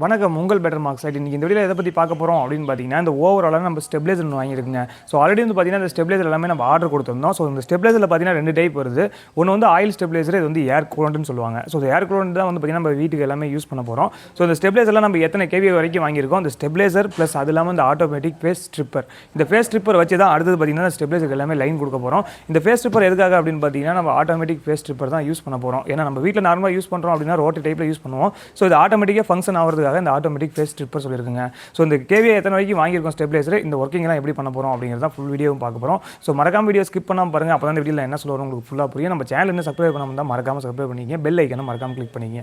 வணக்கம் உங்கள் better marks side இன்றைக்கி இந்த வீடியோ எதை பற்றி பார்க்க போகிறோம் அப்படின்னு பார்த்தீங்கன்னா இந்த ஓவராலாக நம்ம ஸ்டெபிலைசர் ஒன்று வாங்கியிருக்குங்க. ஸோ ஆல்ரெடி வந்து பார்த்தீங்கன்னா இந்த ஸ்டெப்லைசர் எல்லாமே நம்ம ஆர்டர் கொடுத்துருந்தோம். ஸோ இந்த ஸ்டெபிலைசரில் பார்த்தீங்கன்னா ரெண்டு டைப் வருது. ஒன்று வந்து ஆயில் ஸ்டெப்லைசர் இது வந்து ஏர் கூலண்ட்னு சொல்லுவாங்க. ஸோ இந்த ஏர் கூலண்ட் தான் வந்து பார்த்தீங்கன்னா நம்ம வீட்டுக்கு எல்லாமே யூஸ் பண்ண போகிறோம் ஸோ இந்த ஸ்டெபிலைசர்லாம் நம்ம எத்தனை கேவி வரைக்கும் வாங்கியிருக்கோம்? இந்த ஸ்டெப்லைசர் ப்ளஸ் அது இல்லாமல் இந்த ஆட்டோமேட்டிக் ஃபேஸ் ஸ்ட்ரிப்பர் இந்த ஃபேஸ் ஸ்ட்ரிப்பர் வச்சு தான் அடுத்தது பார்த்தீங்கன்னா ஸ்டெபிலைசர் எல்லாமே லைன் கொடுக்க போகிறோம் இந்த ஃபேஸ் ஸ்ட்ரிப்பர் எதுக்காக அப்படின்னு பார்த்தீங்கன்னா நம்ம ஆட்டோமேட்டிக் ஃபேஸ் ஸ்ட்ரிப்பர் தான் யூஸ் பண்ண போகிறோம் ஏன்னா நம்ம வீட்டில் நார்மலாக யூஸ் பண்ணுறோம் அப்படின்னா ரோட்டு டைப்பில் யூஸ் பண்ணுவோம். ஸோ இது ஆட்டோமேட்டிக்காக ஃபங்க்ஷன் ஆகிறது பண்ணுறதுக்காக இந்த ஆட்டோமேட்டிக் ஃபேஸ் ஸ்ட்ரிப்பர் சொல்லியிருக்குங்க. ஸோ இந்த கேவியை எத்தனை வரைக்கும் வாங்கியிருக்கோம் ஸ்டெபிலைசர் இந்த ஒர்க்கிங்லாம் எப்படி பண்ண போகிறோம் அப்படிங்கிறது தான் ஃபுல் வீடியோவும் பார்க்க போகிறோம் ஸோ மறக்காம வீடியோ ஸ்கிப் பண்ணாமல் பாருங்கள் அப்போ தான் இந்த வீடியோவில் என்ன சொல்லுவோம் உங்களுக்கு ஃபுல்லாக புரியும். நம்ம சேனல் இன்னும் சப்ஸ்கிரைப் பண்ணாமல் தான் மறக்காம சப்ஸ்கிரைப் பண்ணிக்கிங்க. பெல் ஐக்கனை மறக்காமல் கிளிக் பண்ணிங்க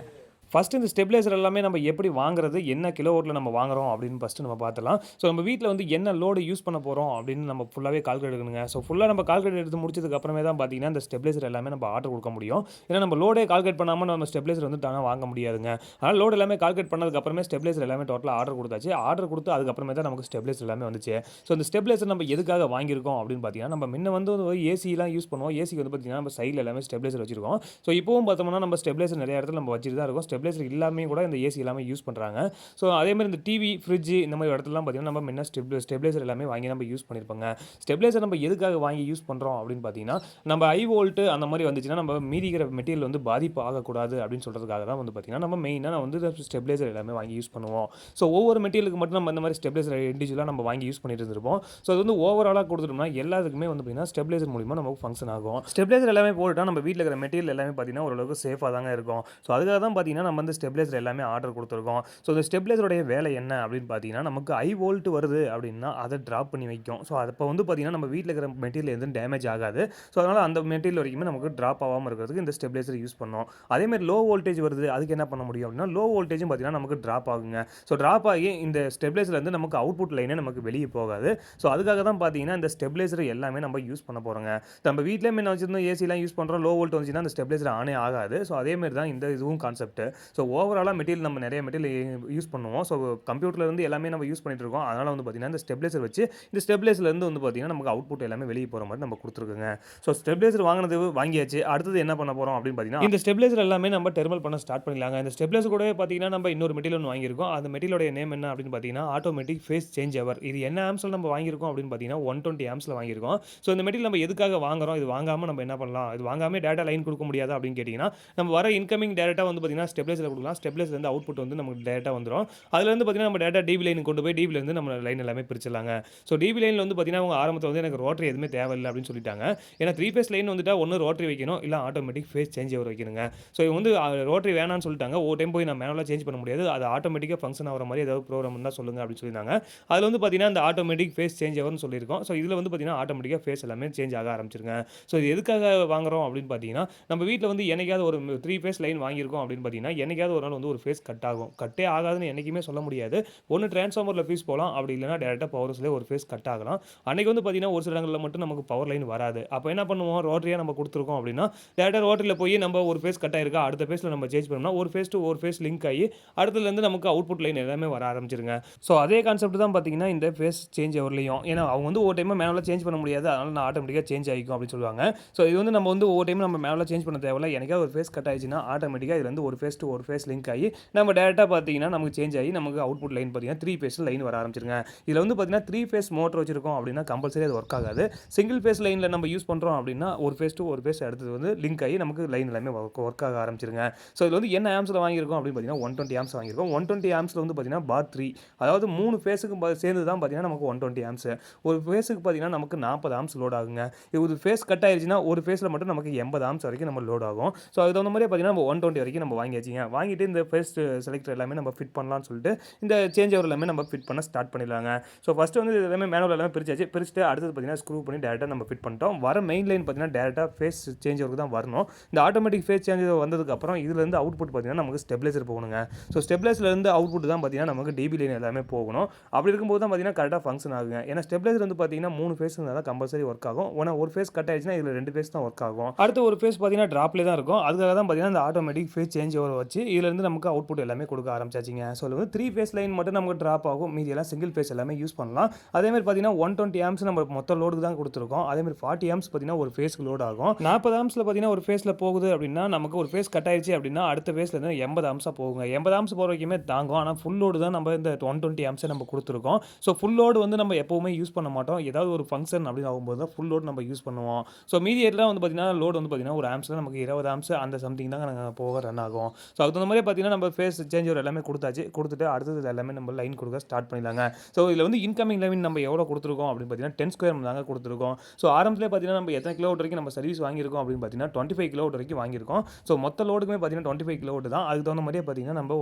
ஃபஸ்ட்டு இந்த ஸ்டெபிலைசர் எல்லாமே நம்ம எப்படி வாங்குறது என்ன கிலோ ஓட்டில் நம்ம வாங்குறோம் அப்படின்னு ஃபஸ்ட்டு நம்ம பார்த்துலாம் ஸோ நம்ம வீட்டில் வந்து என்ன லோடு யூஸ் பண்ண போகிறோம் அப்படின்னு நம்ம ஃபுல்லாகவே கால்குலேட் எடுக்கணுங்க. ஸோ ஃபுல்லாக நம்ம கால்குலேட் எடுத்து முடிச்சதுக்கு அப்புறமே தான் பார்த்தீங்கன்னா இந்த ஸ்டெபிலைசர் எல்லாமே நம்ம ஆர்டர் கொடுக்க முடியும். ஏன்னா நம்ம லோடே கால்குலேட் பண்ணாமல் நம்ம ஸ்டெபிலைசர் வந்து தானே வாங்க முடியாதுங்க. அதனால் லோடு எல்லாமே கால்குலேட் பண்ணதுக்கு அப்புறமே ஸ்டெபிலைசர் எல்லாமே டோட்டலாக ஆர்டர் கொடுத்தாச்சு. ஆர்டர் கொடுத்து அதுக்கப்புறமே தான் நமக்கு ஸ்டெபிலைசர் எல்லாமே வந்துச்சு. ஸோ இந்த ஸ்டெபிலைசர் நம்ம எதுக்காக வாங்கியிருக்கோம் அப்படின்னு பார்த்தீங்கன்னா நம்ம முன்ன வந்து ஏசிலாம் யூஸ் பண்ணுவோம். ஏசிக்கு வந்து பார்த்தீங்கன்னா நம்ம சைடில் எல்லாமே ஸ்டெபிலைசர் வச்சிருக்கோம். ஸோ இப்போவும் பார்த்தோம்னா நம்ம ஸ்டெபிலைசர் நிறைய இடத்துல நம்ம வச்சுட்டு தான் இருக்கோம். ஸ்டெபிலைசர் இல்லாமே கூட இந்த ஏசி எல்லாமே யூஸ் பண்ணுறாங்க ஸோ அதே மாதிரி இந்த டிவி ஃப்ரிட்ஜ் இந்த மாதிரி இடத்துலலாம் பார்த்தீங்கன்னா நம்ம முன்ன ஸ்டெப் ஸ்டெபிலைசர் எல்லாமே வாங்கி நம்ம யூஸ் பண்ணியிருப்பாங்க ஸ்டெபிலைசர் நம்ம எதுக்காக வாங்கி யூஸ் பண்ணுறோம் அப்படின்னு பார்த்தீங்கன்னா நம்ம ஐ வோல்ட்டு அந்த மாதிரி வந்துச்சுன்னா நம்ம மீதிக்கிற மெட்டீரியல் வந்து பாதிப்பு ஆகக்கூடாது அப்படின்னு சொல்கிறதுக்காக தான் வந்து பார்த்தீங்கன்னா நம்ம மெயினாக வந்து ஸ்டெபிலைசர் எல்லாமே வாங்கி யூஸ் பண்ணுவோம். ஸோ ஒவ்வொரு மெட்டீரியலுக்கு மட்டும் நம்ம இந்த மாதிரி ஸ்டெபிலைசர் இண்டிவிஜுவலாக நம்ம வாங்கி யூஸ் பண்ணிட்டு இருந்திருப்போம். ஸோ அது வந்து ஓவராலாக கொடுத்துட்டோம்னா எல்லாத்துக்குமே வந்து பார்த்தீங்கன்னா ஸ்டெபிலைசர் மூலிமா நமக்கு ஃபங்க்ஷன் ஆகும். ஸ்டெபிலைசர் எல்லாமே போட்டுட்டா நம்ம வீட்டில் இருக்கிற மெட்டீரியல் எல்லாமே பார்த்தீங்கன்னா ஓரளவுக்கு சேஃபாக தாங்க இருக்கும். ஸோ அதுக்காக தான் பார்த்தீங்கன்னா நம்ம வந்து ஸ்டெபிலைசர் எல்லாமே ஆர்டர் கொடுத்துருக்கோம். ஸோ இந்த ஸ்டெபிலைசருடைய வேலை என்ன அப்படின்னு பார்த்தீங்கன்னா நமக்கு ஐ வோல்ட் வருது அப்படின்னா அதை ட்ராப் பண்ணி வைக்கும். ஸோ அப்போ வந்து பார்த்தீங்கன்னா நம்ம வீட்டில் இருக்கிற மெட்டீரியல் எதுவும் டேமேஜ் ஆகாது. ஸோ அதனால் அந்த மெட்டீரியல் வரைக்குமே நமக்கு ட்ராப் ஆகாமல் இருக்கிறதுக்கு இந்த ஸ்டெபிலைசர் யூஸ் பண்ணோம். அதேமாதிரி லோ வோல்டேஜ் வருது அதுக்கு என்ன பண்ண முடியும் அப்படின்னா லோ வோல்டேஜும் பார்த்தீங்கன்னா நமக்கு ட்ராப் ஆகுங்க. ஸோ ட்ராப் ஆகி இந்த ஸ்டெபிலைசர்லேருந்து நமக்கு அவுட்புட் லைனே நமக்கு வெளியே போகாது. ஸோ அதுக்காக தான் பார்த்தீங்கன்னா இந்த ஸ்டெபிலைசர் எல்லாமே நம்ம யூஸ் பண்ண போகிறோங்க நம்ம வீட்டிலே என்ன வச்சுருந்தோம் ஏசிலாம் யூஸ் பண்ணுறோம் லோ வோல்ட் வந்துச்சுன்னா அந்த ஸ்டெபிலைசர் ஆனே ஆகாது. ஸோ அதேமாதிரி தான் இந்த இதுவும் கான்செப்ட் ஸோ ஓவராலாக மெட்டீரியல் நம்ம நிறைய மெட்டீரியல் யூஸ் பண்ணுவோம். ஸோ கம்ப்யூட்டர்லேருந்து எல்லாமே நம்ம யூஸ் பண்ணிட்டு இருக்கோம். அதனால் வந்து பார்த்தீங்கன்னா இந்த ஸ்டெப்லைசர் வச்சு இந்த ஸ்டெபிலைசர்லேருந்து வந்து பார்த்தீங்கன்னா நமக்கு அவுட்புட் எல்லாமே வெளியே போகிற மாதிரி நம்ம கொடுத்துருக்குங்க. ஸோ ஸ்டெப்லைசர் வாங்கினது வாங்கியாச்சு. அடுத்தது என்ன பண்ண போகிறோம் அப்படின்னு பார்த்தீங்கன்னா இந்த ஸ்டெப்லைசர் எல்லாமே நம்ம டெர்மல் பண்ண ஸ்டார்ட் பண்ணிடலாங்க. இந்த ஸ்டெபிலைசர் கூட பார்த்தீங்கன்னா நம்ம இன்னொரு மெட்டீரியல் ஒன்று வாங்கியிருக்கோம். அந்த மெட்டீரியலோட நேம் என்ன அப்படின்னு பார்த்தீங்கன்னா ஆட்டோமேட்டிக் ஃபேஸ் சேஞ்ச் அவர் இது என்ன ஆம்ஸில் நம்ம வாங்கியிருக்கோம் அப்படின்னு பார்த்தீங்கன்னா ஒன் டுவெண்ட்டி ஆம்ஸில் வாங்கியிருக்கோம். ஸோ இந்த மெட்டீரியல் நம்ம எதுக்காக வாங்குறோம்? இது வாங்காமல் நம்ம என்ன பண்ணலாம்? இது வாங்காமல் டேட்டா லைன் கொடுக்க முடியாது அப்படின்னு கேட்டிங்கன்னா நம்ம வர இன்கமிங் டேரெக்டாக வந்து பார்த்தீங்கன்னா ஸ்டெபிலைசர் கொடுக்கலாம். ஸ்டெபிலைசர்லேருந்து அவுட்புட் வந்து நமக்கு டேட்டா வந்துடும் அதுலேருந்து பார்த்தீங்கன்னா நம்ம டேட்டா டிபி லைன் கொண்டு போய் டிபிலேருந்து நம்ம லைன் எல்லாமே பிரிச்சிடலாங்க. ஸோ டிபி லைனில் வந்து பார்த்தீங்கன்னா அவங்க ஆரம்பத்தில் வந்து எனக்கு ரோட்டரி எதுவுமே தேவையில்லை அப்படின்னு சொல்லிட்டாங்க. ஏன்னா த்ரீ ஃபேஸ் லைன் வந்துட்டால் ஒன்று ரோட்டரி வைக்கணும் இல்லை ஆட்டோமேட்டிக் ஃபேஸ் சேஞ்ச் ஓவர் வைக்கணுங்க. ஸோ இவங்க வந்து ரோட்டரி வேணாம்னு சொல்லிட்டாங்க. ஒரு டைம் போய் நான் மேனுவலாக சேஞ்ச் பண்ண முடியாது. அது ஆட்டோமேட்டிக்காக ஃபங்க்ஷன் ஆகிற மாதிரி ஏதாவது ப்ரோக்ராம் இருந்தால் சொல்லுங்கள் அப்படின்னு சொல்லியிருந்தாங்க. அதில் வந்து பார்த்தீங்கன்னா அந்த ஆட்டோமேட்டிக் ஃபேஸ் சேஞ்ச் ஆகும்னு சொல்லியிருக்கோம். ஸோ இதில் வந்து பார்த்தீங்கன்னா ஆட்டோமேட்டிக்காக ஃபேஸ் எல்லாமே சேஞ்ச் ஆக ஆரம்பிச்சிருங்க. ஸோ இது எதுக்காக வாங்குறோம் அப்படின்னு பார்த்தீங்கன்னா நம்ம வீட்டில் வந்து என்னைக்காவது ஒரு த்ரீ ஃபேஸ் லைன் வாங்கியிருக்கோம் அப்படின்னு பார்த்தீங்கன்னா என்னைக்காவது ஒரு நாள் வந்து ஒரு ஃபேஸ் கட் ஆகும். கட்டே ஆகாதுன்னு என்றைக்குமே சொல்ல முடியாது. ஒன்று டிரான்ஸ்ஃபார்மரில் ஃபீஸ் போகலாம் அப்படி இல்லைனா டேரெக்டாக பவர் ஹவுஸ்லேயே ஒரு ஃபேஸ் கட் ஆகலாம். அன்றைக்கி வந்து பார்த்திங்கன்னா ஒரு சில இடங்களில் மட்டும் நமக்கு பவர் லைன் வராது. அப்போ என்ன பண்ணுவோம்? ரோட்டரியாக நம்ம கொடுத்துருக்கோம் அப்படின்னா டேரெக்டாக ரோட்டரியில் போய் நம்ம ஒரு ஃபேஸ் கட் ஆயிருக்கா? அடுத்த ஃபேஸில் நம்ம சேஞ்ச் பண்ணோம்னா ஒரு ஃபேஸ் டு ஒரு ஃபேஸ் லிங்க் ஆகி அடுத்ததுலேருந்து நமக்கு அவுட்புட் லைன் எல்லாமே வர ஆரம்பிச்சிருங்க. ஸோ அதே கான்செப்ட் தான் பார்த்தீங்கன்னா இந்த ஃபேஸ் சேஞ்ச் ஓவர்லையும் ஏன்னா அவங்க வந்து ஒரு டைம் மேனுவலாக சேஞ்ச் பண்ண முடியாது. அதனால் நான் ஆட்டோமேட்டிக்காக சேஞ்ச் ஆகிக்கும் அப்படின்னு சொல்லுவாங்க. ஸோ இது வந்து நம்ம வந்து ஒவ்வொரு டைம் நம்ம மேனுவலாக சேஞ்ச் பண்ண தேவையில்ல. எனக்கே ஒரு ஃபேஸ் கட் ஆயிடுச்சுன்னா ஆட்டோமேட்டிக்காக இதுலேருந்து ஒரு ஃபேஸ் டு ஒரு ஃபேஸ் லிங்க் ஆகி நம்ம டேரெக்டாக பார்த்தீங்கன்னா நமக்கு சேஞ்ச் ஆகி நமக்கு அவுட்புட் லைன் பார்த்தீங்கன்னா த்ரீ ஃபேஸ் லைன் வர ஆரம்பிச்சிருங்க. இதில் வந்து பார்த்தீங்கன்னா த்ரீ ஃபேஸ் மோட்டர் வச்சிருக்கோம் அப்படின்னா கம்பல்சரி அது ஒர்க் ஆகாது. சிங்கிள் ஃபேஸ் லைனில் நம்ம யூஸ் பண்ணுறோம் அப்படின்னா ஒரு ஃபேஸ் டு ஒரு ஃபேஸ் அடுத்தது வந்து லிங்க் ஆகி நமக்கு லைன் எல்லாமே ஒர்க் ஆக ஆரம்பிச்சிருங்க. ஸோ இதில் வந்து என்ன ஆம்ஸில் வாங்கியிருக்கோம் அப்படின்னு பார்த்தீங்கன்னா ஒன் டுவெண்ட்டி ஆம்ஸ் வாங்கியிருக்கோம். ஒன் டுவெண்ட்டி ஆம்ஸில் வந்து பார்த்தீங்கன்னா பார் த்ரீ அதாவது மூணு ஃபேஸுக்கு சேர்ந்து தான் பார்த்தீங்கன்னா நமக்கு ஒன் டுவெண்ட்டி ஆம்ஸ் ஒரு ஃபேஸுக்கு பார்த்தீங்கன்னா நமக்கு நாற்பது ஆம்ஸ் லோட் ஆகுங்க. இது ஒரு ஃபேஸ் கட் ஆயிடுச்சுன்னா ஒரு ஃபேஸில் மட்டும் நமக்கு எண்பது ஆம்ஸ் வரைக்கும் நம்ம லோட் ஆகும். ஸோ அது தகுந்த மாதிரி பார்த்தீங்கன்னா நம்ம ஒன் டுவெண்ட்டி வரைக்கும் நம்ம வாங்கியாச்சு. வச்சுக்கோங்க வாங்கிட்டு இந்த ஃபேஸ் செலக்டர் எல்லாமே நம்ம ஃபிட் பண்ணலாம்னு சொல்லிட்டு இந்த சேஞ்ச் ஓவர் எல்லாமே நம்ம ஃபிட் பண்ண ஸ்டார்ட் பண்ணிடலாங்க. ஸோ ஃபஸ்ட்டு வந்து எல்லாமே மேனுவல் எல்லாமே பிரிச்சாச்சு. பிரிச்சுட்டு அடுத்தது பார்த்தீங்கன்னா ஸ்க்ரூ பண்ணி டேரெக்டாக நம்ம ஃபிட் பண்ணிட்டோம். வர மெயின் லைன் பார்த்தீங்கன்னா டேரெக்டாக ஃபேஸ் சேஞ்ச் ஓவருக்கு தான் வரணும். இந்த ஆட்டோமேட்டிக் ஃபேஸ் சேஞ்ச் வந்ததுக்கப்புறம் இதுலேருந்து அவுட்புட் பார்த்தீங்கன்னா நமக்கு ஸ்டெபிலைசர் போகணுங்க. ஸோ ஸ்டெபிலைசர்லேருந்து அவுட்புட் தான் பார்த்தீங்கன்னா நமக்கு டிபி லைன் எல்லாமே போகணும். அப்படி இருக்கும்போது தான் பார்த்தீங்கன்னா கரெக்டாக ஃபங்க்ஷன் ஆகுங்க. ஏன்னா ஸ்டெபிலைசர் வந்து பார்த்தீங்கன்னா மூணு ஃபேஸ் இருந்தால் தான் கம்பல்சரி ஒர்க் ஆகும். ஒன்று ஒரு ஃபேஸ் கட் ஆயிடுச்சுன்னா இதில் ரெண்டு ஃபேஸ் தான் ஒர்க் ஆகும். அடுத்து ஒரு ஃபேஸ் பார்த்தீங்கன்னா ட்ராப்லேயே தான் இருக்கும். அதுக்காக தான் பார்த்தீங்கன்னா இந்த ஆட்டோமேட்டிக் ஃபேஸ் சேஞ்ச் ஓவர் வச்சு இதுலேருந்து நமக்கு அவுட்புட் எல்லாமே கொடுக்க ஆரம்பிச்சாச்சுங்க. ஸோ வந்து த்ரீ ஃபேஸ் லைன் மட்டும் நமக்கு ட்ராப் ஆகும். மீதி எல்லாம் சிங்கிள் ஃபேஸ் எல்லாமே யூஸ் பண்ணலாம். அதேமாதிரி பார்த்தீங்கன்னா ஒன் டுவெண்ட்டி ஆம்ஸ் நம்ம மொத்த லோடுக்கு தான் கொடுத்துருக்கோம். அதேமாதிரி ஃபார்ட்டி ஆம்ஸ் பார்த்தீங்கன்னா ஒரு ஃபேஸ்க்கு லோட் ஆகும். நாற்பது ஆம்ஸில் பார்த்தீங்கன்னா ஒரு ஃபேஸில் போகுது அப்படின்னா நமக்கு ஒரு ஃபேஸ் கட் ஆயிடுச்சு அப்படின்னா அடுத்த ஃபேஸ்லேருந்து எண்பது ஆம்ஸாக போகுங்க. எண்பது ஆம்ஸ் போகிற வரைக்குமே தாங்கும். ஆனால் ஃபுல் லோடு தான் நம்ம இந்த ஒன் டுவெண்ட்டி ஆம்ஸை நம்ம கொடுத்துருக்கோம். ஸோ ஃபுல் லோடு வந்து நம்ம எப்போவுமே யூஸ் பண்ண மாட்டோம். ஏதாவது ஒரு ஃபங்க்ஷன் அப்படின்னு ஆகும்போது தான் ஃபுல் லோடு நம்ம யூஸ் பண்ணுவோம். ஸோ மீதி எல்லாம் வந்து பார்த்தீங்கன்னா லோடு வந்து பார்த்தீங்கன்னா ஒரு ஆம்ஸில் நமக்கு இருபது ஆம்ஸ் அந்த சம்திங் தான் நாங்கள் போக ரன் ஆகும். ஸோ அதுக்கு தகுந்த மாதிரி பார்த்தீங்கன்னா நம்ம ஃபேஸ் சேஞ்ச் எல்லாமே கொடுத்தாச்சு. கொடுத்துட்டு அடுத்தது எல்லாமே நம்ம லைன் கொடுக்க ஸ்டார்ட் பண்ணிடலாங்க. ஸோ இதில் வந்து இன்கமிங் லைன் நம்ம எவ்வளோ கொடுத்துருக்கோம் அப்படின்னு பார்த்தீங்கன்னா டென் ஸ்கொயர் தாங்க கொடுத்துருக்கோம். ஸோ ஆரம்பத்தில் பார்த்தீங்கன்னா நம்ம எத்தனை கிலோ வரைக்கும் நம்ம சர்வீஸ் வாங்கியிருக்கோம் அப்படின்னு பார்த்தீங்கன்னா டுவெண்ட்டி ஃபைவ் கிலோ வரைக்கும் வாங்கியிருக்கோம். ஸோ மொத்த லோடுக்குமே பார்த்தீங்கன்னா டுவெண்ட்டி ஃபைவ் கிலோ தான். அதுக்கு தகுந்த மாதிரியே பார்த்தீங்கன்னா நம்ம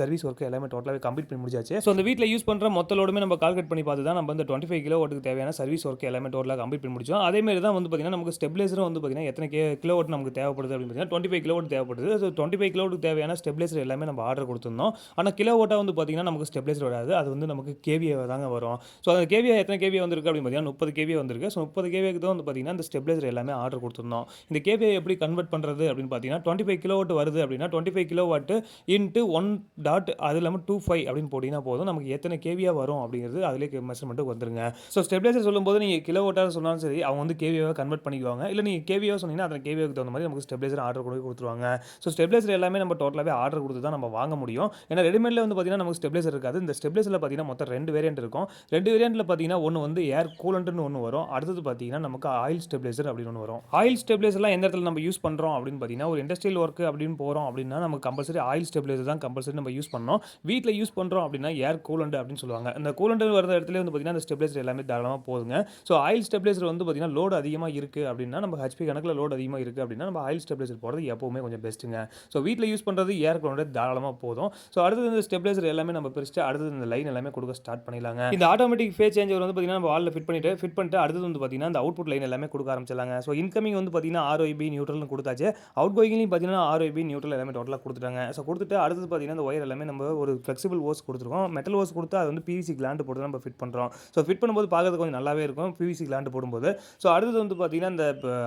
சர்வீஸ் ஒர்க்கு எல்லாமே டோட்டலாக கம்ப்ளீட் பண்ணி முடிச்சாச்சு. ஸோ அந்த வீட்டில் யூஸ் பண்ணுற மொத்த லோடுமே நம்ம கால்குலேட் பண்ணி பார்த்து தான் நம்ம இந்த டுவெண்ட்டி ஃபைவ் கிலோ தேவையான சர்வீஸ் ஒர்க்கு எல்லாமே டோட்டலாக கம்ப்ளீட் பண்ணி முடிச்சோம். அதேமாதிரி தான் வந்து பார்த்தீங்கன்னா நமக்கு ஸ்டெபிலைசரும் வந்து பார்த்தீங்கன்னா எத்தனை கிலோ நமக்கு தேவைப்படுது அப்படின்னு பார்த்தீங்கன்னா டுவெண்ட்டி ஃபைவ் கிலோ தேவைப்படுது. ஸோ டுவெண்ட்டி ஃபைவ் கிலோ தேவையான ஸ்டெபிலைசர் எல்லாமே நம்ம ஆர்டர் கொடுத்துருந்தோம். ஆனால் கிலோ ஓட்டாக வந்து பார்த்தீங்கன்னா நமக்கு ஸ்டெபிலைசர் வராது. அது வந்து நமக்கு கேவிஏ தாங்க வரும். ஸோ அந்த கேவிஏ எத்தனை கேவிஏ வந்திருக்கு அப்படின்னு பார்த்தீங்கன்னா முப்பது கேவிஏ வந்திருக்கு. ஸோ முப்பது கேவிஏக்கு தான் வந்து பார்த்தீங்கன்னா இந்த ஸ்டெபிலைசர் எல்லாமே ஆர்டர் கொடுத்துருந்தோம். இந்த கேவியை எப்படி கன்வெர்ட் பண்ணுறது அப்படின்னு பார்த்தீங்கன்னா டுவெண்ட்டி ஃபைவ் கிலோ வருது அப்படின்னா twenty five kilo watt into one dot அது இல்லாமல் டூ ஃபைவ் அப்படின்னு போட்டிங்கன்னா போதும். நமக்கு எத்தனை கேவியாக வரும் அப்படிங்கிறது அதிலே மெஷர்மெண்ட்டு வந்துருங்க. ஸோ ஸ்டெபிலைசர் சொல்லும்போது நீங்கள் கிலோ ஓட்டாக சொன்னாலும் சரி அவங்க வந்து கேவியாக கன்வெர்ட் பண்ணிக்குவாங்க. இல்லை நீங்கள் கேவியாக சொன்னீங்கன்னா அந்த கேவியாவுக்கு தகுந்த மாதிரி நமக்கு ஸ்டெபிலைசர் ஆர்டர் கொடுத்து கொடுத்துருவாங்க. ஸோ ஸ்டெபிலைசர் எல்லாமே நம்ம டோட்டலாகவே ஆர்டர் கொடுத்து தான் நம்ம வாங்க முடியும். ஏன்னா ரெடிமேடில் வந்து பார்த்தீங்கன்னா நமக்கு ஸ்டெப்லைசர் இருக்காது. இந்த ஸ்டெப்லைசரில் பார்த்தீங்கன்னா மொத்தம் ரெண்டு வேரியண்ட் இருக்கும். ரெண்டு வேரியண்ட்டில் பார்த்தீங்கன்னா ஒன்று வந்து ஏர் கூலண்ட்னு ஒன்று வரும். அடுத்தது பார்த்தீங்கன்னா நமக்கு ஆயில் ஸ்டெப்லைசர் அப்படின்னு ஒன்று வரும். ஆயில் ஸ்டெப்லைசர்லாம் எந்த இடத்துல நம்ம யூஸ் பண்ணுறோம் அப்படின்னு பார்த்தீங்கன்னா ஒரு இண்டஸ்ட்ரியல் ஒர்க் அப்படின்னு போகிறோம் அப்படின்னா நமக்கு கம்பல்சரி ஆயில் ஸ்டெப்லைசர் தான் கம்பல்சரி நம்ம யூஸ் பண்ணோம் வீட்டில் யூஸ் பண்ணுறோம் அப்படின்னா ஏர் கூலண்ட் அப்படின்னு சொல்லுவாங்க. இந்த கூலண்ட் வர இடத்துல வந்து பார்த்தீங்கன்னா அந்த ஸ்டெப்லைசர் எல்லாமே தாராளமாக போதுங்க. ஸோ ஆயில் ஸ்டெப்லைசர் வந்து பார்த்தீங்கன்னா லோடு அதிகமாக இருக்குது அப்படின்னா நம்ம ஹெச்பி கணக்கில் லோடு அதிகமாக இருக்குது அப்படின்னா நம்ம ஆயில் ஸ்டெப்லைசர் போகிறது எப்போவுமே கொஞ்சம் பெஸ்ட்டுங்க ஸோ வீட்டில் யூஸ் பண்ணுறது ஏர் கூலரோட தாராளமாக போதும். ஸோ அடுத்தது இந்த ஸ்டெபிலைசர் எல்லாமே நம்ம பிரிச்சுட்டு அடுத்தது இந்த லைன் எல்லாமே கொடுக்க ஸ்டார்ட் பண்ணிடலாங்க. இந்த ஆட்டோமேட்டிக் ஃபேஸ் சேஞ்சர் வந்து பார்த்தீங்கன்னா நம்ம வாலில் ஃபிட் பண்ணிட்டு ஃபிட் பண்ணிட்டு அடுத்தது வந்து பார்த்தீங்கன்னா அந்த அவுட்புட் லைன் எல்லாமே கொடுக்க ஆரம்பிச்சிடலாங்க. ஸோ இன்கமிங் வந்து பார்த்தீங்கன்னா ஆர்ஒய்பி நியூட்ரல்னு கொடுத்தாச்சு. அவுட் கோயிங்லையும் பார்த்தீங்கன்னா ஆர்ஒய்பி நியூட்ரல் எல்லாமே டோட்டலாக கொடுத்துட்டாங்க. ஸோ கொடுத்துட்டு அடுத்தது பார்த்தீங்கன்னா இந்த ஒயர் எல்லாமே நம்ம ஒரு ஃப்ளெக்சிபிள் ஓஸ் கொடுத்துருக்கோம். மெட்டல் ஓஸ் கொடுத்து அது வந்து பிவிசி கிளாண்டு போட்டு நம்ம ஃபிட் பண்ணுறோம் ஸோ ஃபிட் பண்ணும்போது பார்க்கறது கொஞ்சம் நல்லாவே இருக்கும். பிவிசி கிளாண்டு போடும்போது. ஸோ அடுத்தது வந்து பார்த்தீங்கன்னா இந்த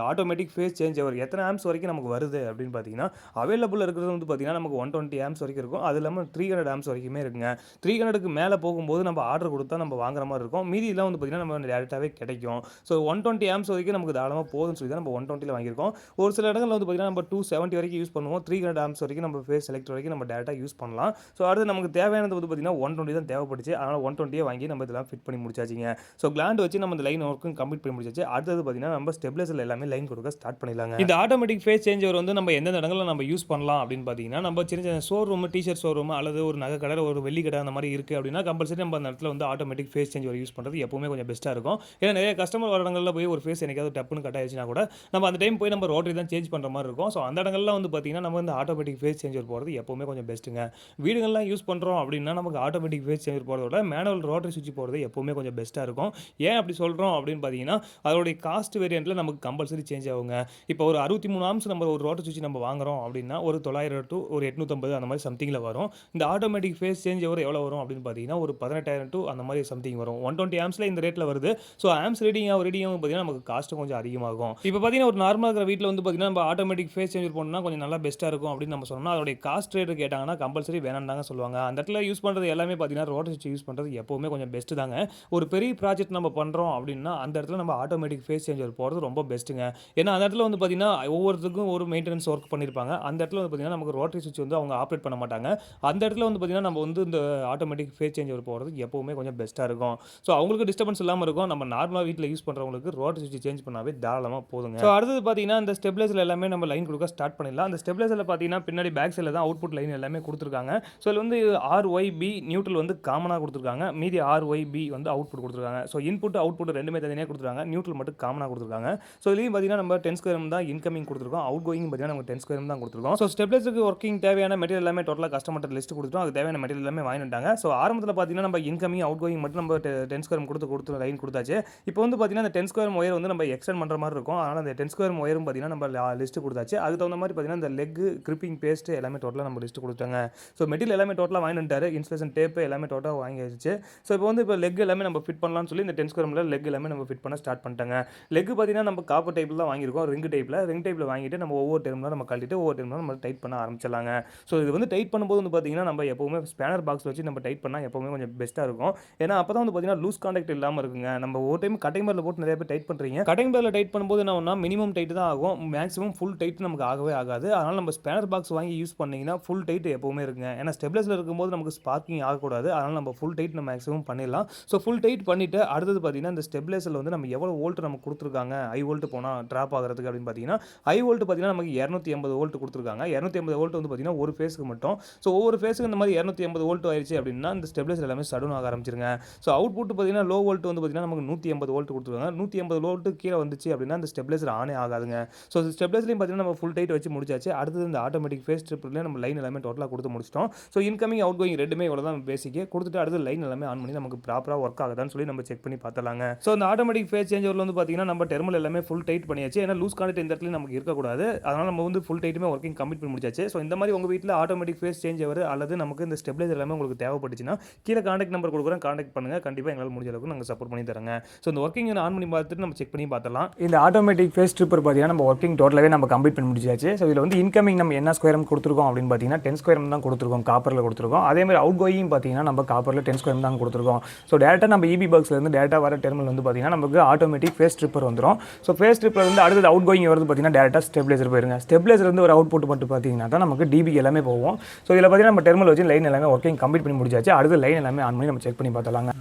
ஆட்டோமேட்டிக் ஃபேஸ் சேஞ்ச் அவர் எத்தனை ஆம்ஸ் வரைக்கும் நமக்கு வருது அப்படின்னு பார்த்தீங்கன்னா அவைலபிள் இருக்கிறது வந்து பார்த்தீங்கன்னா நமக்கு ஒன் டுவெண்ட்டி ஆம்ஸ் வரைக்கும் இருக்கும். அது இல்லாமல் த்ரீ ஹண்ட்ரட் ஆம்ஸ் வரைக்குமே இருக்குங்க. த்ரீ ஹண்ட்ரடுக்கு மேலே போகும்போது நம்ம ஆர்டர் கொடுத்தா நம்ம வாங்குற மாதிரி இருக்கும். மீதி எல்லாம் வந்து பார்த்திங்கன்னா நம்ம டேரெக்டாகவே கிடைக்கும். ஸோ ஒன் டுவெண்ட்டி ஆம்ஸ் வரைக்கும் நமக்கு தாராளமாக போதும்னு சொல்லி தான் நம்ம ஒன் டுவெண்ட்டியில் வாங்கியிருக்கோம். ஒரு சில இடங்களில் வந்து பார்த்தீங்கன்னா நம்ம டூ செவன்ட்டி வரைக்கும் யூஸ் பண்ணுவோம். த்ரீ ஹண்ட்ரட் ஆம்ஸ் வரைக்கும் நம்ம ஃபேஸ் செலக்ட் வரைக்கும் நம்ம டேரெக்டாக யூஸ் பண்ணலாம். ஸோ அடுத்து நமக்கு தேவையானது வந்து பார்த்திங்கன்னா ஒன் டுவெண்ட்டி தான் தேவைப்படுச்சு. அதனால் ஒன் டுவெண்ட்டியே வாங்கி நம்ம இதெல்லாம் ஃபிட் பண்ணி முடிச்சாச்சிங்க. ஸோ கிளாண்ட் வச்சு நம்ம இந்த லைன் ஒர்க்கும் கம்ப்ளீட் பண்ணி முடிச்சாச்சு. அடுத்தது பார்த்தீங்கன்னா நம்ம ஸ்டெப்லைசர் எல்லாமே லைன் கொடுக்க ஸ்டார்ட் பண்ணிடலாங்க. இந்த ஆட்டோமேட்டிக் ஃபேஸ் சேஞ்சர் வந்து நம்ம எந்தெந்த இடங்களில் நம்ம யூஸ் பண்ணலாம் அப்படின்னு பார்த்தீங்கன்னா நம்ம சின்ன சின்ன ஷோரூம் டிஷர்ட் ஷோரூம் அல்லது ஒரு நகை கடை ஒரு வெள்ளி கடை அந்த மாதிரி இருக்குது அப்படின்னா கம்பல்சரி நம்ம அந்த இடத்துல வந்து ஆட்டோமேட்டிக் ஃபேஸ் சேஞ்சர் யூஸ் பண்ணுறது எப்பவுமே கொஞ்சம் பெஸ்ட்டாக இருக்கும். ஏன்னா நிறைய கஸ்டமர் வர இடங்களில் போய் ஒரு ஃபேஸ் எனக்காவது டப்புன்னு கட் ஆயிடுச்சுன்னா கூட நம்ம அந்த டைம் போய் நம்ம ரோட்டரி தான் சேஞ்ச் பண்ணுற மாதிரி இருக்கும். ஸோ அந்த இடங்கள்லாம் வந்து பார்த்தீங்கன்னா நம்ம வந்து ஆட்டோமேட்டிக் ஃபேஸ் சேஞ்சர் போகிறது எப்பவுமே கொஞ்சம் பெஸ்ட்டுங்க வீடுகள்லாம் யூஸ் பண்ணுறோம் அப்படின்னா நமக்கு ஆட்டோமேட்டிக் ஃபேஸ் சேஞ்சர் போகிறத விட மேனுவல் ரோட்டரி சுவிட்ச் போகிறது எப்பவுமே கொஞ்சம் பெஸ்ட்டாக இருக்கும். ஏன் அப்படி சொல்கிறோம் அப்படின்னு பார்த்தீங்கன்னா அதோடைய காஸ்ட் வேரியண்ட்டில் நமக்கு கம்பல்சரி சேஞ்ச் ஆகுங்க. இப்போ ஒரு அறுபத்தி மூணு ஆம்ஸ் நம்ம ஒரு ரோட்டர் சுவிட்ச் நம்ம வாங்குறோம் அப்படின்னா ஒரு தொள்ளாயிரம் டு ஒரு எட்நூற்றம்பது அந்த மாதிரி சம்திங்கில் வரும். இந்த ஆட்டோமேட்டிக் ஃபேஸ் சேஞ்ச் ஓவர் எவ்வளோ வரும் அப்படின்னு பார்த்தீங்கன்னா ஒரு பதினெட்டாயிரம் டு அந்த மாதிரி சம்திங் வரும். ஒன் டுவெண்ட்டி ஆம்ஸில் இந்த ரேட்டில் வருது. ஸோ ஆம்ஸ் ரீடிங் ரீடிங் பார்த்தீங்கன்னா நமக்கு காஸ்ட்டு கொஞ்சம் அதிகமாகும். இப்போ பார்த்தீங்கன்னா ஒரு நார்மலாக இருக்கிற வீட்டில் வந்து பார்த்தீங்கன்னா நம்ம ஆட்டோமேட்டிக் ஃபேஸ் சேஞ்ச் பண்ணால் கொஞ்சம் நல்லா பெஸ்ட்டாக இருக்கும் அப்படின்னு நம்ம சொன்னோம்னா அதோடைய காஸ்ட் ரேட்டு கேட்டாங்கன்னா கம்பல்சரி வேணாம்னு சொல்லுவாங்க. அந்த இடத்துல யூஸ் பண்ணுறது எல்லாமே பார்த்தீங்கன்னா ரோட்டை சுவிட்ச் யூஸ் பண்ணுறது எப்போவுமே கொஞ்சம் பெஸ்ட்டு தாங்க. ஒரு பெரிய ப்ராஜெக்ட் நம்ம பண்ணுறோம் அப்படின்னா அந்த இடத்துல நம்ம ஆட்டோமேட்டிக் ஃபேஸ் சேஞ்சர் போகிறது ரொம்ப பெஸ்ட்டுங்க ஏன்னா அந்த இடத்துல வந்து பார்த்தீங்கன்னா ஒவ்வொருத்துக்கும் ஒரு மெயின்டெனன்ஸ் ஒர்க் பண்ணியிருப்பாங்க அந்த இடத்துல வந்து பார்த்தீங்கன்னா நமக்கு ரோட்டரி சுவிட்ச் வந்து அவங்க ஆப்ரேட் பண்ண மாட்டாங்க. அந்த இடத்துல வந்து பார்த்தீங்கன்னா நம்ம வந்து இந்த ஆட்டோமேட்டிக் ஃபேஸ் சேஞ்சர் போகிறது எப்போவுமே கொஞ்சம் பெஸ்ட்டாக இருக்கும். ஸோ அவங்களுக்கு டிஸ்டர்பன்ஸ் இல்லாமல் இருக்கும். நம்ம நார்மலாக வீட்டில் யூஸ் பண்ணுறவங்களுக்கு ரோட்டரி சுவிட்ச் சேஞ்ச் பண்ணாவே தாராளமாக போதுங்க. ஸோ அடுத்தது பார்த்தீங்கன்னா இந்த ஸ்டெபிலைசர் எல்லாமே நம்ம லைன் கொடுக்க ஸ்டார்ட் பண்ணிடலாம். அந்த ஸ்டெபிலைசரில் பார்த்தீங்கன்னா பின்னாடி பேக் சைடில் தான் அவுட்புட் லைன் எல்லாமே கொடுத்துருக்காங்க. ஸோ இதில் வந்து ஆர் ஒய் பி நியூட்ரல் வந்து காமனாக கொடுத்துருக்காங்க. மீதி ஆர் ஒய் பி வந்து அவுட்புட் கொடுத்துருக்காங்க. ஸோ இன்புட் அவுட்புட் ரெண்டுமே தனியாக கொடுத்துருக்காங்க. நியூட்ரல் மட்டும் காமனாக கொடுத்துருக்காங்க. ஸோ இதுலேயும் பார்த்தீங்கன்னா நம்ம டென் ஸ்கொயர் தான் இன்கமிங் கொடுத்துருக்கோம். அவுட் கோயிங் பார்த்தீங்கன்னா நம்ம டென் ஸ்கொயர் தான் கொடுத்துருக்கோம். ஸோ ஸ்டெபிலைசருக்கு ஒர்க்கிங் தேவையான மெட்டீரியல் எல்லாமே டோட்டலாக கஸ்டமர்கிட்ட லிஸ்ட் கொடுத்துட்டோம். அது தேவையான மெட்டீரியல் எல்லாமே வாங்கிட்டாங்க ஸோ ஆரம்பத்தில் பார்த்தீங்கன்னா நம்ம இன்கமிங் அவுட் கோயிங் மட்டும் நம்ம டென் ஸ்கொயர் கொடுத்து கொடுத்து லைன் கொடுத்தாச்சு. இப்போ வந்து பார்த்தீங்கன்னா அந்த டென் ஸ்கொயர் ஒயர் வந்து நம்ம எக்ஸ்டெண்ட் பண்ணுற மாதிரி இருக்கும். அதனால் அந்த டென் ஸ்கொயர் ஒயரும் பார்த்தீங்கன்னா நம்ம லிஸ்ட் கொடுத்தாச்சு. அதுக்கு தகுந்த மாதிரி பார்த்தீங்கன்னா இந்த லெக் கிரிப்பிங் பேஸ்ட் எல்லாமே டோட்டலாக நம்ம லிஸ்ட் கொடுத்தாங்க ஸோ மெட்டீரியல் எல்லாமே டோட்டலாக வாங்கிட்டாரு இன்ஸ்டலேஷன் டேப் எல்லாமே டோட்டலாக வாங்கி வச்சு ஸோ இப்போ வந்து இப்போ லெக் எல்லாமே நம்ம ஃபிட் பண்ணலாம்னு சொல்லி இந்த டென் ஸ்கொயர் லெக் எல்லாமே நம்ம ஃபிட் பண்ண ஸ்டார்ட் பண்ணிட்டாங்க. லெக் பார்த்தீங்கன்னா நம்ம காப்பர் டைப்பில் தான் வாங்கியிருக்கோம். ரிங் டைப்பில் ரிங் டைப்பில் வாங்கிட்டு நம்ம ஒவ்வொரு டைமில் நம்ம கழட்டிட்டு ஒவ்வொரு டைமில் நம்ம டைட் பண்ண ஆரம்பிச்சிடலாங்க. ஸோ இது வந்து டைட் பண்ணும்போது வந்து பார்த்தீங்கன்னா நம்ம எப்போவுமே ஸ்பேனர் பாக்ஸ் வச்சு நம்ம டைட் பண்ணால் எப்போவுமே கொஞ்சம் பெஸ்ட்டாக இருக்கும். ஏன்னா அப்போ தான் வந்து பார்த்தீங்கன்னா லூஸ் காண்டாக்ட் இல்லாமல் இருக்குங்க. நம்ம ஒரு டைம் கட்டிங் பேரில் போட்டு நிறைய பேர் டைட் பண்ணுறீங்க கட்டிங் பேரில் டைட் பண்ணும்போது என்ன ஒன்றா மினிமம் டைட் தான் ஆகும். மேக்ஸிமம் ஃபுல் டைட் நமக்கு ஆகவே ஆகாது. அதனால் நம்ம ஸ்பேனர் பாக்ஸ் வாங்கி யூஸ் பண்ணிங்கன்னா ஃபுல் டைட் எப்போவுமே இருக்குங்க. ஏன்னா ஸ்டெப்லஸில் இருக்கும்போது நமக்கு ஸ்பார்க்கிங் ஆகக்கூடாது. அதனால் நம்ம ஃபுல் டைட் நம்ம மேக்ஸிமம் பண்ணிடலாம். ஸோ ஃபுல் டைட் பண்ணிவிட்டு அடுத்தது பார்த்தீங்கன்னா இந்த ஸ்டெப்லைசரில் வந்து நம்ம எவ்வளோ வோல்ட் நமக்கு கொடுத்துருக்காங்க? ஐ வோல்ட் போனால் ட்ராப் ஆகிறதுக்கு அப்படின்னு பார்த்தீங்கன்னா ஐ வோல்ட் பார்த்தீங்கன்னா நமக்கு இரநூத்தி எண்பது வோல்ட் கொடுத்துருக்காங்க. இரநூத்தி எண்பது வோல்ட் வந்து பார்த்தீங்கன்னா ஒரு ஃபேஸுக்கு மட்டும். ஸோ ஒவ்வொரு ஃபேஸுக்கு இந்த மாதிரி இரநூத்தி எண்பது வோல்ட் ஆயிடுச்சு அப்படின்னா இந்த ஸ்டெப்லைசர் எல்லாமே சடன் ஆக ஆரம்பிச்சிருங்க. ஸோ அவுட் புட் பார்த்தீங்கன்னா லோ வோல்ட் வந்து பார்த்தீங்கன்னா நமக்கு நூற்றி எண்பது வோல்ட் கொடுத்துருவாங்க நூற்றி எண்பது வோல்ட்டு கீழே வந்துச்சு அப்படின்னா இந்த ஸ்டெப்லைசர் ஆனே ஆகாதுங்க. ஸோ ஸ்டெப்லைசர்லையும் பார்த்தீங்கன்னா நம்ம ஃபுல் டைட் வச்சு முடிச்சாச்சு. அடுத்தது இந்த ஆட்டோமேட்டிக் ஃபேஸ் ட்ரிப்லேயே நம்ம லைன் எல்லாமே டோட்டலாக கொடுத்து முடிச்சிட்டோம். ஸோ இன்கமிங் அவுட் கோயிங் ரெண்டுமே இவ்வளோ தான் பேசிக்கே கொடுத்துட்டு அடுத்து லைன் எல்லாமே ஆன் பண்ணி நமக்கு ப்ராப்பராக ஒர்க் ஆகுதான்னு சொல்லி நம்ம செக் பண்ணி பார்த்தலாங்க ஸோ இந்த ஆட்டோமேட்டிக் ஃபேஸ் சேஞ்ச் வந்து பார்த்தீங்கன்னா நம்ம டெர்மல் எல்லாமே ஃபுல் டைட் பண்ணியாச்சு. ஏன்னா லூஸ் கான்டெக்ட் இந்த இடத்துல நமக்கு இருக்கக்கூடாது. அதனால் நம்ம வந்து ஃபுல் டைட்டுமே ஒர்க்கிங் கம்ப்ளீட் பண்ணி முடிச்சாச்சு. ஸோ இந்த மாதிரி உங்கள் வீட்டில் ஆட்டோமேட்டிக் ஃபேஸ் சேஞ்ச் ஆகுது. அல்லது நமக்கு இந்த ஸ்டெபிலைசர் எல்லாமே உங்களுக்கு தேவைப்பட்டுச்சுன்னா கீழே காண்டாக்ட் நம்பர் கொடுக்குறேன். கான்டாக்ட் பண்ணுங்கள் கண்டிப்பாக எங்களால் முடிஞ்ச அளவுக்கு நாங்கள் சப்போர்ட் பண்ணி தரங்க. ஸோ இந்த ஒர்க்கிங் ஆன் பண்ணி பார்த்துட்டு நம்ம செக் பண்ணி பார்த்தலாம் இந்த ஆட்டோமேட்டிக் ஃபேஸ் ட்ரிப்பர் பார்த்தீங்கன்னா நம்ம ஒர்க்கிங் டோட்டலாகவே நம்ம கம்ப்ளீட் பண்ணி முடிச்சாச்சு. ஸோ இதில் வந்து இன்கமிங் நம்ம என்ன ஸ்கொயரம் கொடுத்துருக்கோம் அப்படின்னு பார்த்தீங்கன்னா டென் ஸ்கொயரம் தான் கொடுத்துருக்கோம். காப்பரில் கொடுத்துருக்கோம். அதே மாதிரி அவுட் கோயிங் பார்த்தீங்கன்னா நம்ம காப்பரில் டென் ஸ்கொயர் தான் கொடுத்துருக்கோம். ஸோ டேரெக்டாக நம்ம இபி பாக்ஸ்லேருந்து டேரெக்டாக வர டெர்மினல் வந்து பார்த்தீங்கன்னா நமக்கு ஆட்டோமேட்டிக் ஃபேஸ் ட்ரிப்பர் வந்துடும் ஸோ ஃபேஸ் ட்ரிப்பர் வந்து அடுத்தது அவுட் கோயிங் வருது பார்த்தீங்கன்னா டேரெக்டாக ஸ்டெபிலைசர் போயிருங்க. ஸ்டெபிலைசர் வந்து ஒரு அவுட் புட் மட்டும் பார்த்தீங்கன்னா தான் நமக்கு டிபி எல்லாமே போவோம் ஸோ இதில் பார்த்தீங்கன்னா நம்ம டெர்மினல் வச்சு லைன் எல்லாமே ஒர்க்கிங் கம்ப்ளீட் பண்ணி முடிச்சாச்சு. அடுத்து லைன் எல்லாமே ஆன் பண்ணி நம்ம செக் பண்ணி பார்த்தலாங்க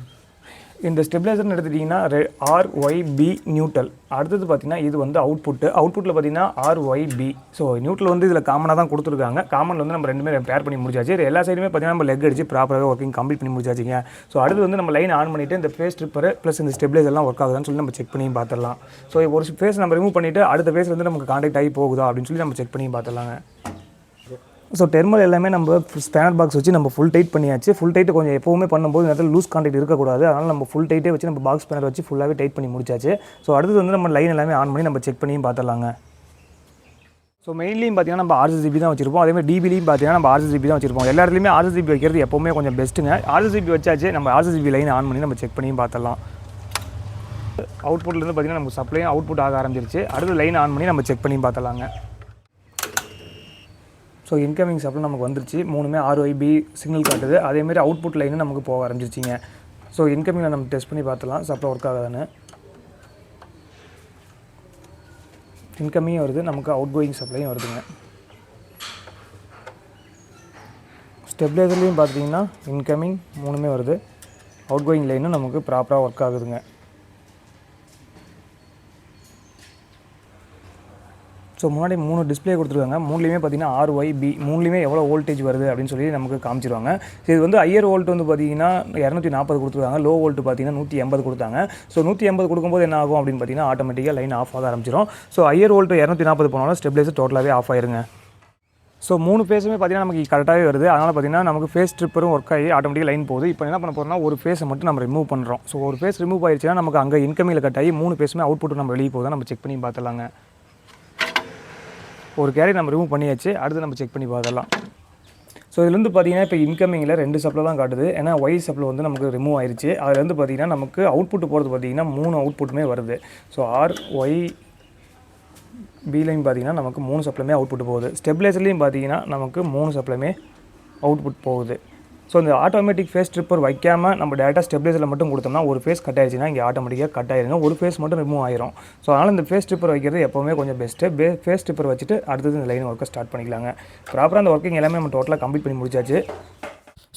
இந்த ஸ்டெபிலைசர்னு எடுத்துட்டிங்கன்னா ஆர் ஒய் பி நியூட்ரல் அடுத்தது பார்த்தீங்கன்னா இது வந்து அவுட்புட்டு அவுட்புட்டில் பார்த்தீங்கன்னா R Y B so neutral வந்து இதில் காமனாக தான் கொடுத்துருக்காங்க. காமன் வந்து நம்ம ரெண்டுமே பேர் பண்ணி முடிச்சாச்சு. இது எல்லா சைடுமே பார்த்தீங்கன்னா நம்ம லெக் அடிச்சு ப்ராப்பராக ஒர்க்கிங் கம்ப்ளீட் பண்ணி முடிச்சாச்சுங்க. ஸோ அடுத்து வந்து நம்ம லைன் ஆன் பண்ணிவிட்டு இந்த ஃபேஸ் ட்ரிப்பர் ப்ளஸ் இந்த ஸ்டெபிலைசர்லாம் ஒர்க் ஆகுதான்னு சொல்லி நம்ம செக் பண்ணி பார்த்துடலாம். ஸோ ஒரு ஃபேஸ் நம்ம ரிமூவ் பண்ணிவிட்டு அடுத்த ஃபேஸ் வந்து நமக்கு கான்டாக்ட் ஆகி போகுதா அப்படின்னு சொல்லி நம்ம செக் பண்ணி பார்த்துடலாங்க. ஸோ டெர்மல் எல்லாமே நம்ம ஸ்பேனர் பாக்ஸ் வச்சு நம்ம ஃபுல் டைட் பண்ணியாச்சு. ஃபுல் டைட் கொஞ்சம் எப்போவுமே பண்ணும்போது நேரத்தில் லூஸ் கான்டாக்ட் இருக்கக்கூடாது. அதனால் நம்ம ஃபுல் டைட்டே வச்சு நம்ம பாக்ஸ் ஸ்பேனர் வச்சு ஃபுல்லாகவே டைட் பண்ணி முடிச்சாச்சு. ஸோ அடுத்தது வந்து நம்ம லைன் எல்லாமே ஆன் பண்ணி நம்ம செக் பண்ணியும் பார்த்துடலாங்க. ஸோ மெயின்லையும் பார்த்தீங்கன்னா நம்ம ஆர்சிசிபி தான் வச்சிருப்போம். அதே மாதிரி டிபிலையும் பார்த்தீங்கன்னா நம்ம ஆர்சிசிபி தான் வச்சிருப்போம். எல்லா இடத்துலையுமே ஜிபி வைக்கிறது எப்போவுமே கொஞ்சம் பெஸ்ட்டுங்க ஆர்சிசிபி வச்சாச்சு நம்ம ஆர்சிசிபி லைன் ஆன் பண்ணி நம்ம செக் பண்ணியும் பார்த்துடலாம். அவுட்புட்லேருந்து பார்த்தீங்கன்னா நமக்கு சப்ளையும் அவுட்புட் ஆக ஆரம்பிச்சிருச்சு. அடுத்து லைன் ஆன் பண்ணி நம்ம செக் பண்ணி பார்த்துலாங்க ஸோ இன்கமிங் சப்ளை நமக்கு வந்துருச்சு. மூணுமே ஆர்ஒய்பி சிக்னல் காட்டுது. அதேமாரி அவுட்புட் லைனும் நமக்கு போக ஆரம்பிச்சிச்சிங்க ஸோ இன்கமிங்கில் நம்ம டெஸ்ட் பண்ணி பார்த்துலாம் சப்ளை ஒர்க் ஆகாதானு இன்கமிங்கும் வருது. நமக்கு அவுட் கோயிங் சப்ளையும் வருதுங்க. ஸ்டெபிலைசர்லேயும் பார்த்தீங்கன்னா இன்கமிங் மூணுமே வருது. அவுட் கோயிங் லைனும் நமக்கு ப்ராப்பராக ஒர்க் ஆகுதுங்க. ஸோ முன்னாடி மூணு டிஸ்ப்ளே கொடுத்துருக்காங்க. மூணுலேயுமே பார்த்தீங்கன்னா ஆர் ஒய் பி மூணுலேயுமே எவ்வளோ வோல்டேஜ் வருது அப்படின்னு சொல்லி நமக்கு காமிச்சிருவாங்க. இது வந்து ஹையர் வோல்ட் வந்து பார்த்தீங்கன்னா இரநூத்தி நாற்பது கொடுத்துருக்காங்க. லோ வோல்ட் பார்த்தீங்கன்னா நூற்றி எண்பது கொடுத்தாங்க. ஸோ நூற்றி எண்பது கொடுக்கும்போது என்ன ஆகும் அப்படின்னு பார்த்தீங்கன்னா ஆட்டோமேட்டிக்காக லைன் ஆஃப் ஆக ஆரம்பிச்சிடும் ஸோ ஹையர் வோல்ட் இரநூத்தி நாற்பது போனாலும் ஸ்டெபிலைசர் டோட்டலாகவே ஆஃப் ஆயிருங்க. ஸோ மூணு ஃபேஸுமே பார்த்தீங்கன்னா நமக்கு கரெக்டாகவே வருது. அதனால் பார்த்தீங்கன்னா நமக்கு ஃபேஸ் ட்ரிப்பரும் ஒர்க் ஆகி ஆட்டோமேட்டிக்காக லைன் போகுது. இப்போ என்ன பண்ண போகிறோம்னா ஒரு ஃபேஸை மட்டும் நம்ம ரிமூவ் பண்ணுறோம் ஸோ ஒரு ஃபேஸ் ரிமூவ் ஆயிடுச்சுன்னா நமக்கு அங்கே இன்கமிங்கில் கட் ஆகி மூணு ஃபேஸுமே அவுட்புட் நம்ம வெளியே போகுதா நம்ம செக் பண்ணி பார்த்துலாங்க ஒரு கேரி நம்ம ரிமூவ் பண்ணியாச்சு. அடுத்து நம்ம செக் பண்ணி பார்த்துடலாம். ஸோ இதில் இருந்து பார்த்தீங்கன்னா இப்போ இன்கமிங்கில் ரெண்டு சப்ளை தான் காட்டுது. ஏன்னா ஒய் சப்ளை வந்து நமக்கு ரிமூவ் ஆயிருச்சு. அதுலேருந்து பார்த்தீங்கன்னா நமக்கு அவுட்புட் போகிறது பார்த்தீங்கன்னா மூணு அவுட்புட்டுமே வருது. ஸோ ஆர் ஒய் பிலையும் பார்த்தீங்கன்னா நமக்கு மூணு சப்ளைமே அவுட்புட் போகுது. ஸ்டெபிலைசர்லையும் பார்த்தீங்கன்னா நமக்கு மூணு சப்ளைமே அவுட்புட் போகுது. ஸோ இந்த ஆட்டோமேட்டிக் ஃபேஸ் ட்ரிப்பர் வைக்காமல் நம்ம டேரெக்டாக ஸ்டெபிலைசரில் மட்டும் கொடுத்தோம்னா ஒரு ஃபேஸ் கட் ஆயிடுச்சுன்னா இங்கே ஆட்டோமேட்டிக்காக கட் ஆயிருங்க. ஒரு ஃபேஸ் மட்டும் ரிமூவ் ஆயிரும். ஸோ அதனால் இந்த ஃபேஸ் ட்ரிப்பர் வைக்கிறது எப்போவுமே கொஞ்சம் பெஸ்ட்டு பே ஃபேஸ் ட்ரிப்பர் வச்சுட்டு அடுத்தது இந்த லைன் ஒர்க்கை ஸ்டார்ட் பண்ணிக்கலாங்க. ப்ராப்பராக அந்த ஒர்க்கிங் எல்லாமே நம்ம டோட்டலாக கம்ப்ளீட் பண்ணி முடிச்சாச்சு.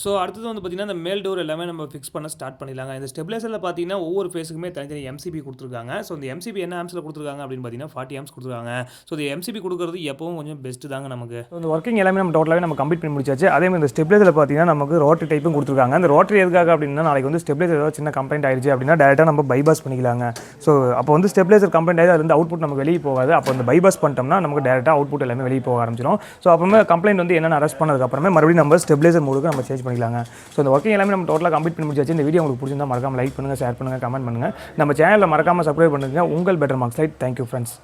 ஸோ அடுத்தது வந்து பார்த்திங்கன்னா இந்த மேல் டோர் எல்லாமே நம்ம ஃபிக்ஸ் பண்ண ஸ்டார்ட் பண்ணிடலாங்க. இந்த ஸ்டெபிலைசரில் பார்த்தீங்கன்னா ஒவ்வொரு ஃபேஸுக்குமே தனித்தனி எம்சிபி கொடுத்துருக்காங்க. ஸோ இந்த எம்சிபி என்ன ஆம்ஸில் கொடுத்துருக்காங்க அப்படின்னு பார்த்தீங்கன்னா ஃபார்ட்டி ஆம்ஸ் கொடுத்துருக்காங்க. ஸோ இந்த எம்சிபி கொடுக்குறது எப்பவும் கொஞ்சம் பெஸ்ட்டு தாங்க நமக்கு. ஸோ இந்த ஒர்க்கிங் எல்லாமே நம்ம டோட்டலாகவே நம்ம கம்ப்ளீட் பண்ணி முடிச்சாச்சு. அதே மாதிரி இந்த ஸ்டெபிலைசரில் பார்த்தீங்கன்னா நமக்கு ரோட்டரி டைப்பும் கொடுத்துருக்காங்க. அந்த ரோட்டரி எதுக்காக அப்படின்னா நாளைக்கு வந்து ஸ்டெபிலைசர் ஏதாவது சின்ன கம்ப்ளைண்ட் ஆயிடுச்சு அப்படின்னா டேரெக்டாக நம்ம பைபாஸ் பண்ணிக்கலாங்க. ஸோ அப்போ வந்து ஸ்டெபிலைசர் கம்ப்ளைண்ட் ஆகி அதுலேருந்து அவுட்புட் நமக்கு வெளியே போகாது. அப்போ அந்த பைபாஸ் பண்ணிட்டோம்னா நமக்கு டேரெக்டாக அவுட்புட் எல்லாமே வெளியே போக ஆரம்பிச்சிடும் ஸோ அப்போமே கம்ப்ளைண்ட் வந்து என்னென்ன அரெஸ்ட் பண்ணதுக்கப்புறமே மறுபடியும் நம்ம ஸ்டெபிலைசர் மூடுக்கு நம்ம சேஞ்ச் பண்ணிக்கலாங்க. ஸோ இந்த ஒர்க்கிங் எல்லாமே நம்ம டோட்டலாக கம்ப்ளீட் பண்ணி முடிச்சாச்சு. இந்த வீடியோ உங்களுக்கு பிடிச்சிருந்தா மறக்காம லைக் பண்ணுங்கள் ஷேர் பண்ணுங்கள் கமெண்ட் பண்ணுங்கள் நம்ம சேனலில் மறக்காமல் சப்ஸ்கிரைப் பண்ணுங்கள் உங்கள் better marks light thank you friends